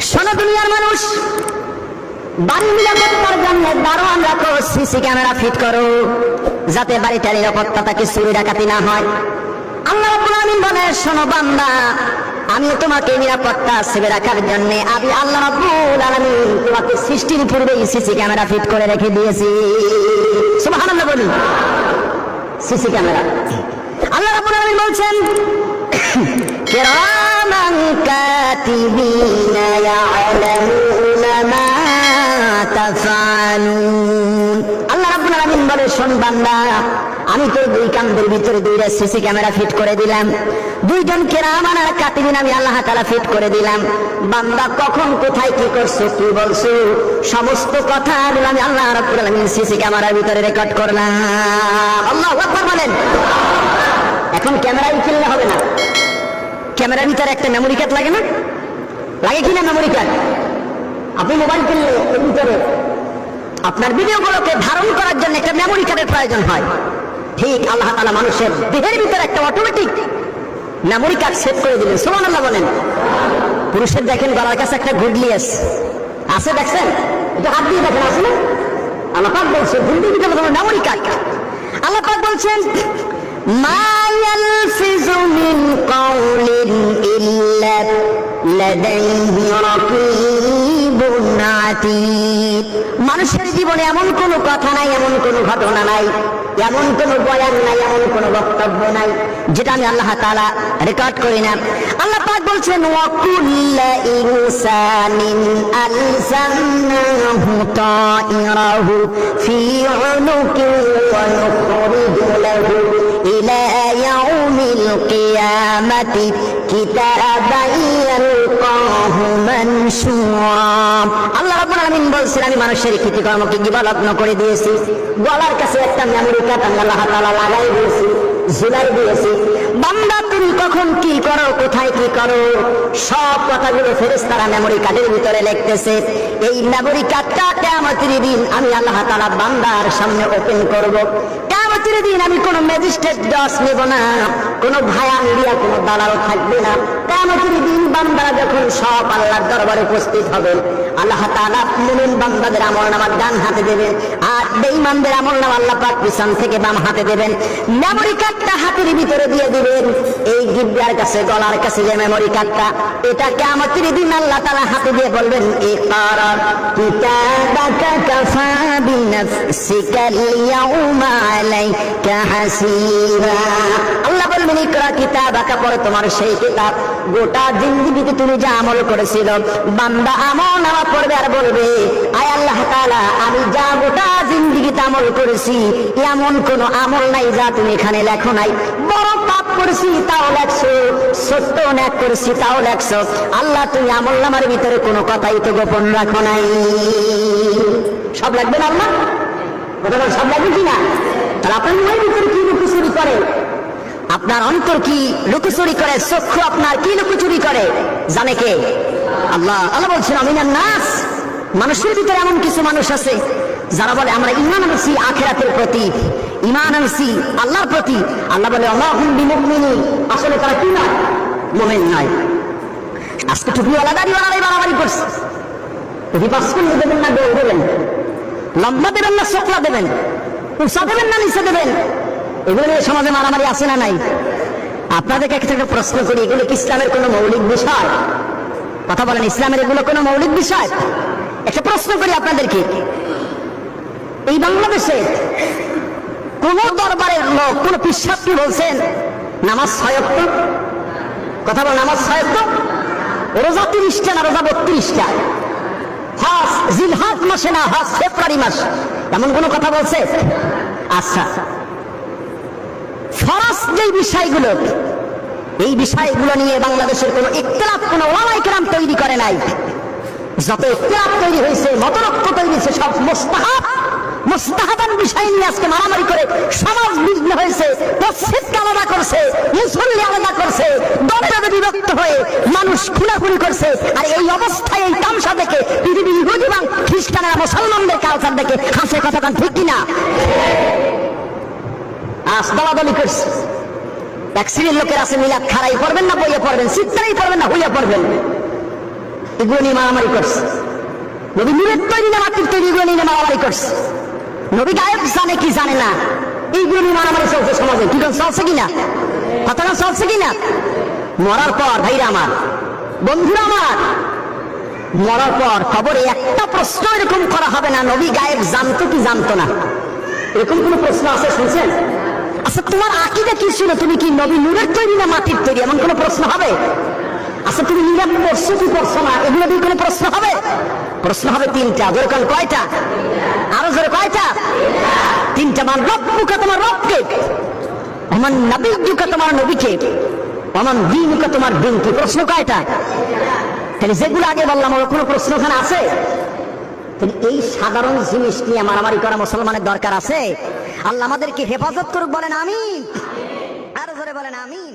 শোনো দুনিয়ার মানুষ। বাড়ি নিরাপত্তার জন্য দারোয়ান রাখো, সিসি ক্যামেরা ফিট করো, যাতে বাড়িটা নিরাপত্তা তাকে চুরি ডাকাতি না হয়। আল্লাহ আলামিন বলে, শোনো বান্দা তোমাকে নিরাপত্তা সেবে রাখার জন্য আমি আল্লাহ রাব্বুল আলামিন তোমাকে সৃষ্টির পূর্বেই সিসি ক্যামেরা ফিট করে রেখে দিয়েছি। সুবহানাল্লাহ বলি। CC camera. আল্লাহ রাব্বুল বলছেন ইয়ালামুনা মা তাফআলুন আল্লাহ রাব্বুল আলামিন বলে, শোন বান্দা, আমি তোর দুই কান্দের ভিতরে দুইটা সিসি ক্যামেরা ফিট করে দিলাম। দুইজন কেরামান আর কাতিবিন আমি আল্লাহ তাআলা ফিট করে দিলাম। বান্দা, কখন, কোথায়, কি করছ, কি বলছো? সমস্ত কথা আমি আল্লাহ রাব্বুল আলামিন সিসি ক্যামেরার ভিতরে রেকর্ড করলাম। আল্লাহু বলেন। এখন ক্যামেরাই কিনলে হবে না। ক্যামেরার ভিতরে একটা মেমোরি কার্ড লাগে না? লাগে কিনা মেমোরি কার্ড আপনি মোবাইল কিনলে এর ভিতরে আপনার ভিডিওগুলোকে ধারণ করার জন্য একটা মেমোরি কার্ডের প্রয়োজন হয়। ঠিক আল্লাহ তালা মানুষের দেহের ভিতরে একটা অটোমেটিক মেমোরি কার্ড সেভ করে দিলেন। সুমান আল্লাহ বলেন। পুরুষের দেখেন গলার কাছে একটা গুডলি আছে। আছে দেখছেন? এটা হাত দিয়ে দেখেন না? আল্লাহ পাক বলছে গুডলির ভিতরে মেমোরি কার্ড আল্লাহ পাক বলছেন ما يلفظ من قول إلا لديه رقيب عتيد মানুষের জীবনে এমন কোন কথা নাই এমন কোন ঘটনা নাই এমন কোন বয়ান নাই এমন কোন বক্তব্য নাই যেটা আমি আল্লাহ তাআলা রেকর্ড করি না আল্লাহ পাক বলছেন ওয়াকুল্লা ইনসানিন আলজামনাহু তাইরাহু ফি উনুকি ওয়া القيامة كتابا يلقاه منشورا আল্লাহ রাব্বুল আলামিন বলছেন আমি মানুষের কৃতিকর্মকে গিবালগ্ন করে দিয়েছি গলার কাছে একটা মেমোরি কার্ড আমি আল্লাহ তাআলা লাগাই দিয়েছি ঝুলাই দিয়েছি বান্দা তুমি কখন কি করো কোথায় কি করো সব কথাগুলো ফেরেশতারা মেমোরি কার্ডের ভিতরে লিখতেছে এই মেমোরি কার্ডটা কিয়ামতের দিন আমি আল্লাহ তাআলা বান্দার সামনে ওপেন করব দিন আমি কোনো ম্যাজিস্ট্রেট জজ নেব না, কোনো ভায়া মিডিয়া, কোনো দালাল থাকবে না। কিয়ামতের দিন বান্দারা যখন সব আল্লাহর দরবারে উপস্থিত হবে, আল্লাহ তাআলা মুমিন বান্দাদের আমল নামা ডান হাতে দেবেন, আর বেঈমানদের আমল নামা আল্লাহ পাক পিছন থেকে বাম হাতে দেবেন। মেমোরি কার্ডটা হাতের ভিতরে দিয়ে দিবেন। এই গিব্বার কাছে, গলার কাছে যে মেমোরি কার্ডটা এটা কিয়ামতের দিন আল্লাহ তাআলা হাতে দিয়ে বলবেন ইকরা কিতাবাকা কাফা বিনাফসিকা আল-ইয়াউমা আলাইকা আল্লাহ বলবেন, ইকরা কিতাবাকা, পড়ে তোমার সেই কিতাব। গোটা জিন্দেগিতে তুমি যা আমল করেছিল, বান্দা আমল পড়বে আর বলবে, আয় আল্লাহ আমি যা গোটা জিন্দেগিতে আমল করেছি, এমন কোন আমল নাই যা তুমি এখানে লেখো নাই। বড় পাপ করেছি, তাও লেখছো সত্য ন্যাক করেছি, তাও লেখছো। আল্লাহ, তুমি আমল নামার ভিতরে কোনো কথাই তো গোপন রাখো নাই। সব লাগবে না আল্লাহ? সব লাগবে কি না? তাহলে আপনার মনের ভিতরে কি লুকোচুরি করে? আপনার অন্তর কি লুকোচুরি করে? চক্ষু আপনার কি লুকোচুরি করে? জানে কে? আল্লাহ আল্লাহ বলছেন আমিনার নাস। মানুষের ভিতরে এমন কিছু মানুষ আছে, যারা বলে, আমরা ইমান আনছি আখেরাতের প্রতি ইমান আনছি আল্লাহর প্রতি। আল্লাহ বলে বিমুমিনী আসলে তারা কি নয়? মোমেন নয়। আজকে টুপিওয়ালা দাড়িওয়ালারাই বাড়াবাড়ি করছে। রিপাস করলে দেবেন না দেবেন লম্বা দেবেন না, চোখলা দেবেন। উষা দেবেন না নিচে দেবেন? এগুলো নিয়ে সমাজে মারামারি আছে না নাই? আপনাদেরকে একটা প্রশ্ন করি, এগুলো কি ইসলামের কোনো মৌলিক বিষয়? কথা বলেন, ইসলামের এগুলো কোনো মৌলিক বিষয়? একটা প্রশ্ন করি আপনাদেরকে। এই বাংলাদেশে কোন দরবারের লোক, কোন পিসাবকে বলছেন? নামাজ ছয়ক্ত কথা বল, নামাজ ছয়ক্ত রোজা তিরিশটা না রোজা বত্রিশটা? হাস জিলহাজ মাসে না হাস ফেব্রুয়ারি মাস? এমন কোন কথা বলছে? আচ্ছা। ফরাস যে বিষয়গুলো, এই বিষয়গুলো নিয়ে বাংলাদেশের কোন ইতলাপ কোন ওলামাই কেরাম তৈরি করে নাই। যত ইতলাপ তৈরি হয়েছে মতরক্ষ তৈরি হয়েছে, সব মোস্তাহাব। মোস্তাহাবান বিষয় নিয়ে আজকে মারামারি করে সমাজ বিঘ্ন হয়েছে, মসজিদকে আলাদা করছে, মুসল্লি আলাদা করছে দলে বিভক্ত হয়ে মানুষ খুনাখুনি করছে। আর এই অবস্থায়, এই তামসা দেখে পৃথিবীর ইহুদি এবং খ্রিস্টানেরা মুসলমানদের কালচার দেখে হাসে কথা ঠিক কিনা? আজ দলাদলি করছে। এক শ্রেণির লোকের আছে, মিলাদ খারাই পড়বেন না, বইয়ে পড়বেন চিত্তারাই পড়বেন না হইয়া পড়বেন। এগুলো নিয়ে মারামারি করছে। নবী নূরের তৈরি না মাটির তৈরি, এগুলো নিয়ে মারামারি করছে। নবী গায়েব জানে কি জানে না? এইগুলো নিয়ে মারামারি চলছে সমাজে। কি চলছে কিনা? কথাটা চলছে কিনা? মরার পর ভাইরা আমার, বন্ধুরা আমার, মরার পর খবরে একটা প্রশ্ন এরকম করা হবে না নবী গায়েব জানতো কি জানতো না। এরকম কোন প্রশ্ন আছে, শুনছেন? আচ্ছা তোমার আকিদা কি ছিল? তুমি কি নবী নূরের তৈরি না মাটির তৈরি? এমন কোন প্রশ্ন হবে? আচ্ছা তুমি নীরব পড়ছো কি পড়ছো না? এগুলো দিয়ে কোনো প্রশ্ন হবে? প্রশ্ন হবে তিনটা কয়টা কয়টা? তিনটা রব রব্বুকা, তোমার রবকে আমার নবীকে তোমার নবীকে আমার দিনকে তোমার দিনকে। প্রশ্ন কয়টা? তাহলে যেগুলো আগে বললাম, ওর কোনো প্রশ্ন ওখানে আছে? এই সাধারণ জিনিস নিয়ে মারামারি করা মুসলমানের দরকার আছে? আল্লাহ আমাদেরকে হেফাজত করুক, বলেন আমি আরও ধরে বলেন আমিন।